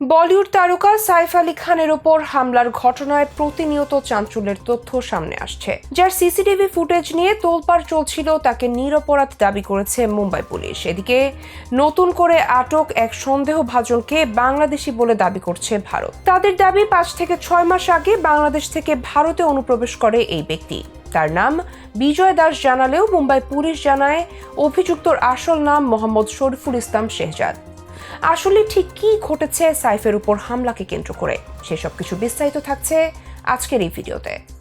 বলিউড তারকা সাইফ আলী খানের ওপর হামলার ঘটনায় প্রতিনিয়ত চাঞ্চল্যের তথ্য সামনে আসছে। যার সিসিটিভি ফুটেজ নিয়ে তোলপাড় চলছিল, তাকে নিরপরাধ দাবি করেছে মুম্বাই পুলিশ। এদিকে নতুন করে আটক এক সন্দেহভাজনকে বাংলাদেশি বলে দাবি করছে ভারত। তাদের দাবি, পাঁচ থেকে ছয় মাস আগে বাংলাদেশ থেকে ভারতে অনুপ্রবেশ করে এই ব্যক্তি। তার নাম বিজয় দাস জানালেও মুম্বাই পুলিশ জানায়, অভিযুক্তর আসল নাম মোহাম্মদ শরীফুল ইসলাম শেহজাদ। আসলে ঠিক কি ঘটেছে সাইফের উপর হামলাকে কেন্দ্র করে? সেসব কিছু বিস্তারিত থাকছে আজকের এই ভিডিওতে।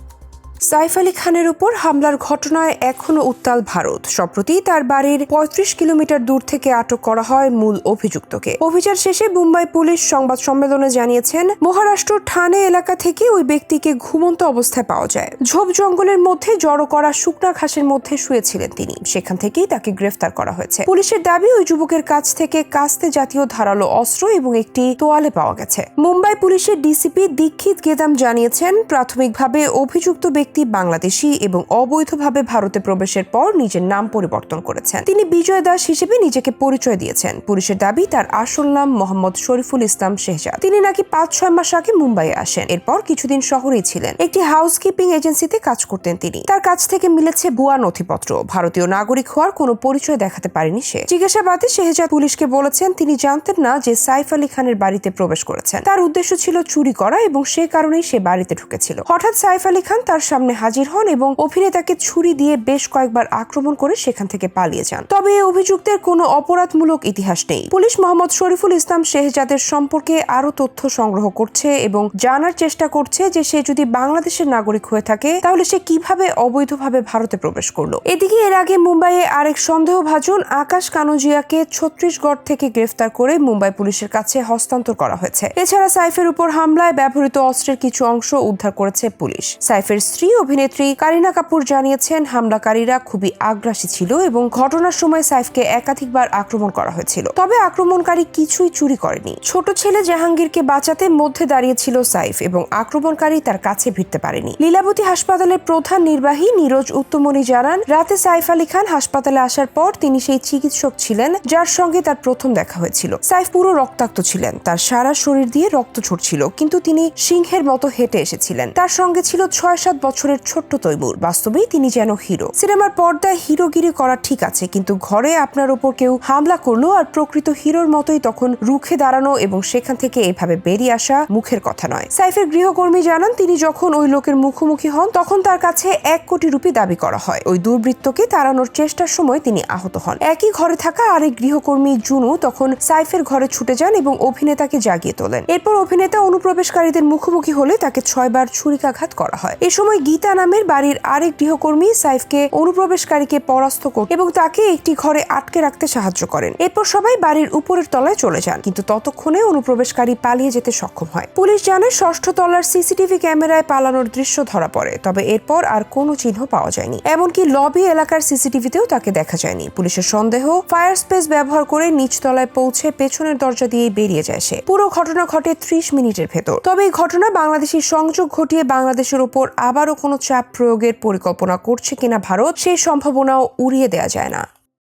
সাইফ আলী খানের উপর হামলার ঘটনায় এখনও উত্তাল ভারত। সম্প্রতি তার বাড়ির পঁয়ত্রিশ কিলোমিটার দূর থেকে আটক করা হয় মূল অভিযুক্তকে। অভিযান শেষে মুম্বাই পুলিশ সংবাদ সম্মেলনে জানিয়েছেন, মহারাষ্ট্র ঠানে এলাকা থেকে ওই ব্যক্তিকে ঘুমন্ত অবস্থায় পাওয়া যায়। ঝোপ জঙ্গলের মধ্যে জড়ো করা শুকনা ঘাসের মধ্যে শুয়েছিলেন তিনি। সেখান থেকেই তাকে গ্রেফতার করা হয়েছে। পুলিশের দাবি, ওই যুবকের কাছ থেকে কাস্তে জাতীয় ধারালো অস্ত্র এবং একটি তোয়ালে পাওয়া গেছে। মুম্বাই পুলিশের ডিসিপি দীক্ষিত গেদাম জানিয়েছেন, প্রাথমিকভাবে অভিযুক্ত ব্যক্তি বাংলাদেশি এবং অবৈধভাবে ভারতে প্রবেশের পর নিজের নাম পরিবর্তন করেছেন। তিনি বিজয় দাস হিসেবে নিজেকে পরিচয় দিয়েছেন। পুলিশের দাবি, তার আসল নাম মোহাম্মদ শরীফুল ইসলাম শেহজাদ। তিনি নাকি পাঁচ ছয় মাস আগে মুম্বাইয়ে আসেন। এরপর কিছুদিন শহরেই ছিলেন। একটি হাউসকিপিং এজেন্সিতে কাজ করতেন তিনি। তার কাছ থেকে মিলেছে ভুয়া নথিপত্র। ভারতীয় নাগরিক হওয়ার কোনো পরিচয় দেখাতে পারেনি সে। জিজ্ঞাসাবাদে শেহজাদ পুলিশকে বলেছেন, তিনি জানতেন না যে সাইফ আলী খানের বাড়িতে প্রবেশ করেছেন। তার উদ্দেশ্য ছিল চুরি করা এবং সে কারণেই সে বাড়িতে ঢুকেছিল। হঠাৎ সাইফ আলী খান তার সামনে হাজির হন এবং অভিনেতাকে ছুরি দিয়ে বেশ কয়েকবার আক্রমণ করে সেখান থেকে পালিয়ে যান। তবে অভিযুক্তের কোনো অপরাধমূলক ইতিহাস নেই। পুলিশ মোহাম্মদ শরীফুল ইসলাম শেহজাদের সম্পর্কে আরও তথ্য সংগ্রহ করছে এবং জানার চেষ্টা করছে যে সে যদি বাংলাদেশের নাগরিক হয়ে থাকে, তাহলে সে কীভাবে অবৈধভাবে ভারতে প্রবেশ করল? এদিকে এর আগে মুম্বাইয়ে আরেক সন্দেহভাজন আকাশ কানুজিয়াকে ছত্রিশগড় থেকে গ্রেফতার করে মুম্বাই পুলিশের কাছে হস্তান্তর করা হয়েছে। এছাড়া সাইফের উপর হামলায় ব্যবহৃত অস্ত্রের কিছু অংশ উদ্ধার করেছে পুলিশ। সাইফের স্ত্রী অভিনেত্রী কারিনা কাপুর জানিয়েছেন, হামলাকারীরা খুবই আগ্রাসী ছিল এবং ঘটনার সময় সাইফকে একাধিকবার আক্রমণ করা হয়েছিল। তবে আক্রমণকারী কিছুই চুরি করেনি। ছোট ছেলে জাহাঙ্গীরকে বাঁচাতে মধ্যে দাঁড়িয়েছিল সাইফ এবং আক্রমণকারী তার কাছে ভিড়তে পারেনি। লীলাবতী হাসপাতালের প্রধান নির্বাহী নীরজ উত্তমণি জানান, রাতে সাইফ আলী খান হাসপাতালে আসার পর তিনি সেই চিকিৎসক ছিলেন যার সঙ্গে তার প্রথম দেখা হয়েছিল। সাইফ পুরো রক্তাক্ত ছিলেন, তার সারা শরীর দিয়ে রক্ত ছুটছিল, কিন্তু তিনি সিংহের মতো হেঁটে এসেছিলেন। তার সঙ্গে ছিল ছয় সাত বছরের ছোট্ট তৈমুর। বাস্তবেই তিনি যেন হিরো। সিনেমার পর্দায় হিরোগিরি করা ঠিক আছে, কিন্তু ঘরে আপনার ওপর কেউ হামলা করল আর প্রকৃত হিরোর মতোই তখন রুখে দাঁড়ানো এবং সেখান থেকে এভাবে বেরিয়ে আসা মুখের কথা নয়। সাইফের গৃহকর্মী জানান, তিনি যখন ওই লোকের মুখোমুখি হন, তখন তার কাছে এক কোটি রুপি দাবি করা হয়। ওই দুর্বৃত্তকে তাড়ানোর চেষ্টার সময় তিনি আহত হন। একই ঘরে থাকা আরেক গৃহকর্মী জুনু তখন সাইফের ঘরে ছুটে যান এবং অভিনেতাকে জাগিয়ে তোলেন। এরপর অভিনেতা অনুপ্রবেশকারীদের মুখোমুখি হলে তাকে ছয়বার ছুরিকাঘাত করা হয়। এ সময় গীতা নামের বাড়ির আরেক গৃহকর্মী সাইফকে অনুপ্রবেশকারীকে পরাস্ত করেন এবং তাকে একটি ঘরে আটকে রাখতে সাহায্য করেন। এরপর সবাই বাড়ির উপরের তলায় চলে যান, কিন্তু ততক্ষণে অনুপ্রবেশকারী পালিয়ে যেতে সক্ষম হয়। পুলিশ জানায় ষষ্ঠ তলার সিসিটিভি ক্যামেরায় পালানোর দৃশ্য ধরা পড়ে, তবে এরপর আর কোনো চিহ্ন পাওয়া যায়নি। এমনকি লবি এলাকার সিসিটিভিতেও তাকে দেখা যায়নি। পুলিশের সন্দেহ ফায়ার স্পেস ব্যবহার করে নিচতলায় পৌঁছে পেছনের দরজা দিয়ে বেরিয়ে যায় সে। পুরো ঘটনা ঘটে ত্রিশ মিনিটের ভেতর। তবে এই ঘটনা বাংলাদেশি সংযোগ ঘটিয়ে বাংলাদেশের উপর আবারও কোনো চাপ প্রয়োগের পরিকল্পনা করছে কিনা ভারত সেই সম্ভাবনাও উড়িয়ে দেওয়া যায় না।